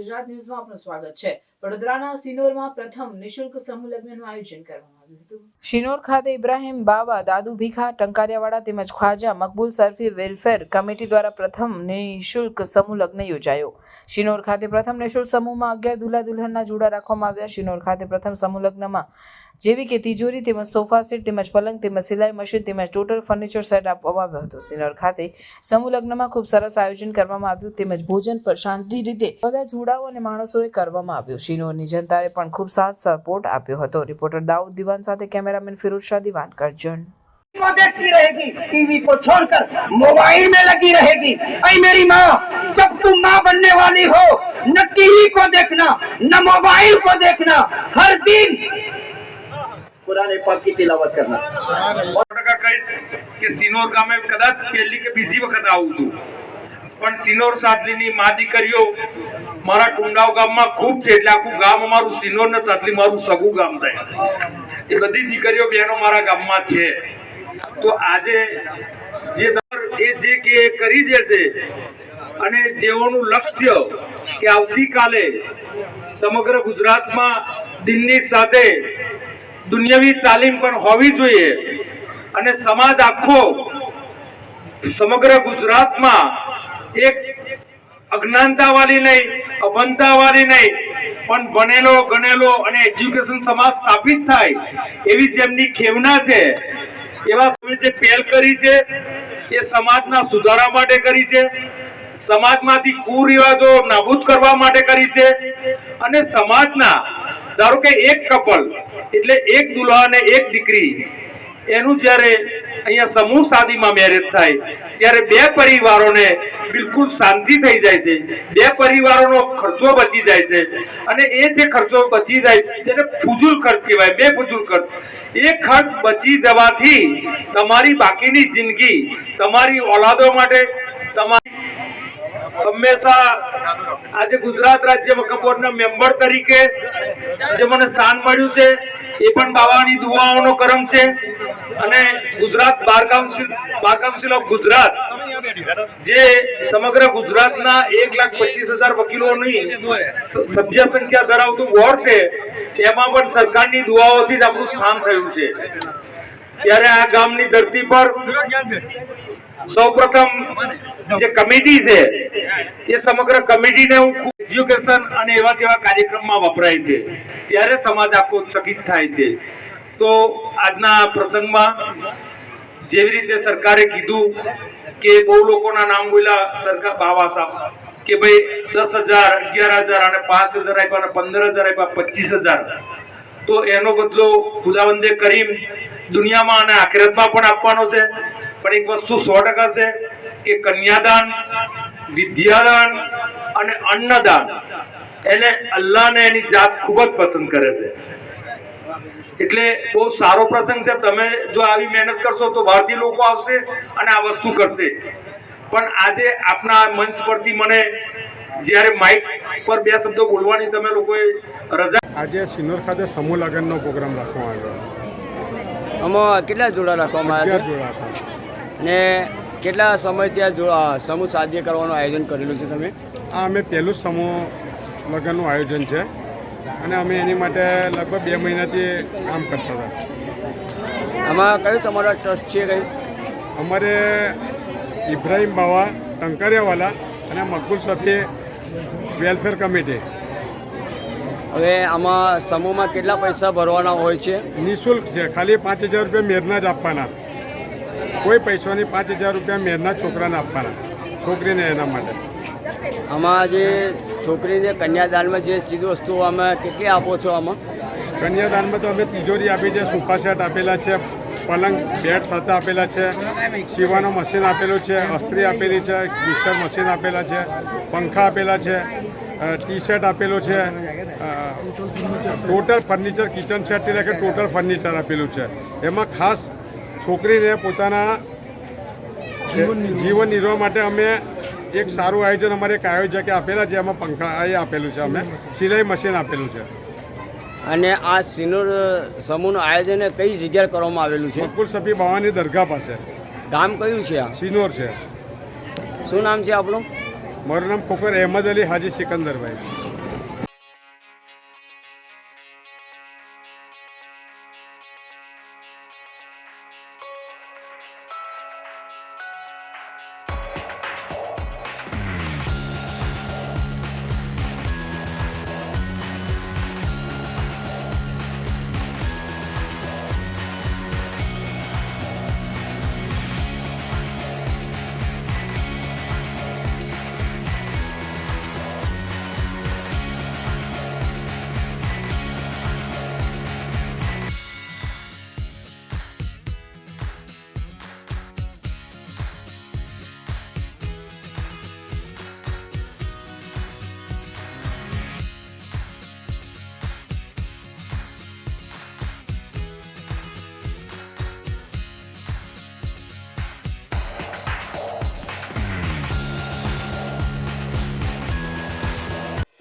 ગુજરાત ન્યૂઝમાં આપનું સ્વાગત છે. વડોદરાના સિનોરમાં પ્રથમ નિશુલ્ક સમૂહ લગ્નનું આયોજન કરવામાં શિનોર ખાતે ઇબ્રાહિમ બાવા, દાદુ ભીખા, ટંકારિયાવાડા તેમજ ખ્વાજા મકબૂલ સરફી વેલફેર કમિટી દ્વારા પ્રથમ નિઃશુલ્ક સમૂહ લગ્ન યોજાયો. શિનોર ખાતે પ્રથમ નિઃશુલ્ક સમૂહમાં અગિયાર દુલ્હા દુલ્હનના જોડા રાખવામાં આવ્યા. શિનોર ખાતે પ્રથમ સમૂહ લગ્નમાં જેવી કે તિજોરી તેમજ સોફા સેટ તેમજ પલંગ તેમજ સિલાઈ મશીન તેમજ ટોટલ ફર્નિચર સેટ આપવામાં આવ્યો હતો સિનોર ખાતે સમૂહ લગ્નમાં ખૂબ સરસ આયોજન કરવામાં આવ્યું તેમજ ભોજન પર શાંતિ રીતે બધા જોડાઓ અને માણસોએ કરવામાં આવ્યું શિનોરની જનતાએ પણ ખૂબ સાથ સપોર્ટ આપ્યો હતો રિપોર્ટર દાઉદ દિવાન સાથે કેમેરામેન ફિરોજ શાહ દિવાન કરજણ को देखती रहेगी टीवी को छोड़कर मोबाइल में लगी रहेगी अरे मेरी माँ जब तुम माँ बनने वाली हो न टीवी को देखना न मोबाइल को देखना हर दिन કુરાન પાક કી તિલાવત કરના કે સિનોર ગામે કદાચ પહેલી કે બીજી વખત આવું છું પણ સિનોર સાદલીની મા દીકરીઓ મારા ટુંડાવ ગામમાં ખૂબ છે એટલે આખું ગામ અમારું સિનોર ને સાદલી મારું સગું ગામ થાય. એ બધી દીકરીઓ બહેનો મારા ગામમાં છે. તો આજે જે એ જે કે કરી દેશે અને જેઓનું લક્ષ્ય કે આવતીકાલે સમગ્ર ગુજરાતમાં દિનની સાથે દુનિયાવી તાલીમ પણ હોવી જોઈએ અને સમાજ આખો સમગ્ર ગુજરાતમાં એક અજ્ઞાનતા વાળી નહીં અભણતા વાળી નહીં, પણ ભણેલો, ગણેલો અને એજ્યુકેશન સમાજ સ્થાપિત થાય એવી જેમની ખેવના છે, એવા તમે જે પહેલ કરી છે, એ સમાજના સુધારા માટે કરી છે, સમાજમાંથી કુરિવાજો નાબૂદ કરવા માટે કરી છે અને સમાજના, ધારો કે એક કપલ એટલે એક દુલ્હા અને એક દીકરી, એનું જ્યારે અહીંયા સમૂહ શાદીમાં મેરેજ થાય, ત્યારે બે પરિવારોને બિલકુલ શાંતિ થઈ જાય છે. બે પરિવારોનો ખર્ચો બચી જાય છે. અને એ જે ખર્ચો બચી જાય, જેને ફુજુલ ખર્ચ કહેવાય, બે ફુજુલ ખર્ચ. એ ખર્ચ બચી જવાથી તમારી બાકીની જિંદગી, તમારી ઓલાદો માટે તમારી હંમેશા આજે ગુજરાત રાજ્ય વકફ બોર્ડના મેમ્બર તરીકે જે મને સ્થાન મળ્યું છે, એ પણ બાવાની દુવાઓનો કરમ છે. અને Gujarat bar council bar council of Gujarat, જે સમગ્ર ગુજરાતના એક લાખ પચીસ હજાર વકીલોની સભ્ય સંખ્યા ધરાવતું બોર્ડ છે, એમાં પણ સરકારની દુવાઓથી જ આપણું સ્થાન થયું છે. ત્યારે આ ગામની ધરતી પર સૌપ્રથમ જે કમિટી છે, એ સમગ્ર કમિટીને હું એજ્યુકેશન અને એવા તેવા કાર્યક્રમમાં વપરાય છે. ત્યારે સમાજ આખો ચકિત થાય છે. તો આજના પ્રસંગમાં જેવી રીતે સરકારે કીધું કે બહુ લોકોના નામ બોલ્યા સરકાર બાવા સાહેબ, કે ભાઈ દસ હજાર, અગિયાર હજાર અને પાંચ હજાર આપ્યા અને પંદર હજાર આપ્યા, પચીસ હજાર. તો એનો બદલો ખુદાવંદે કરીમ દુનિયામાં અને આખિરતમાં પણ આપવાનો છે. પણ એક વસ્તુ સો ટકા છે કે કન્યાદાન, વિદ્યાદાન અને અન્નદાન એને અલ્લાહને એની જાત ખૂબ જ પસંદ કરે છે. એટલે બહુ સારો પ્રસંગ છે. તમે જો આવી મહેનત કરશો તો બહારથી લોકો આવશે અને આ વસ્તુ કરશે. પણ આજે આપના મંચ પરથી મને જ્યારે માઇક પર બે શબ્દો બોલવાની તમે લોકોએ રજા આજે સિનોર ખાતે સમૂહ લગ્નનો પ્રોગ્રામ રાખવામાં આવ્યો. આમાં કેટલા જોડા રાખવામાં આવ્યા છે? ને કેટલા સમયથી આ સમૂહ સાધ્ય કરવાનું આયોજન કરેલું છે તમે? આ અમે પહેલું સમૂહ લગ્નનું આયોજન છે. અને અમે એની માટે લગભગ બે મહિનાથી કામ કરતા હતા. આમાં કયું તમારો ટ્રસ્ટ છે કયું? અમારે ઇબ્રાહિમ બાવા ટંકારિયાવાલા અને મકબૂલ સફી વેલફેર કમિટી. હવે આમાં સમૂહમાં કેટલા પૈસા ભરવાના હોય છે? નિઃશુલ્ક છે. ખાલી પાંચ હજાર રૂપિયા મેરના જ આપવાના. કોઈ પૈસાની પાંચ હજાર રૂપિયા મેરના છોકરાને આપવાના. છોકરીને એના માટે. આમાં જે છોકરીને કન્યાદાનમાં જે ચીજ વસ્તુઓ અમે કેટલી આપો છો આમાં? કન્યાદાનમાં તો અમે તિજોરી આપી છે સોફા સેટ આપેલા છે પલંગ બેડ સાથે આપેલા છે સીવાનું મશીન આપેલું છે અસ્ત્રી આપેલી છે મિક્સર મશીન આપેલા છે પંખા આપેલા છે ટી શર્ટ આપેલું છે. ટોટલ ફર્નિચર કિચન સેટથી લઈને ટોટલ ફર્નિચર આપેલું છે. એમાં ખાસ છોકરીને પોતાના જીવન નિર્વાહ માટે અમે એક સારું આયોજન અમારે એક આયોજકે આપેલા છે એમાં પંખા એ આપેલું છે અમે. સિલાઈ મશીન આપેલું છે. અને આ સિનોર સમૂહનું આયોજન કઈ જગ્યાએ કરવામાં આવેલું છે? મકબૂલ સફી બાવાની દરગાહ પાસે. ગામ કયું છે આ? સિનોર છે. શું નામ છે આપણું? મારું નામ ખોખર અહેમદ અલી હાજી સિકંદરભાઈ.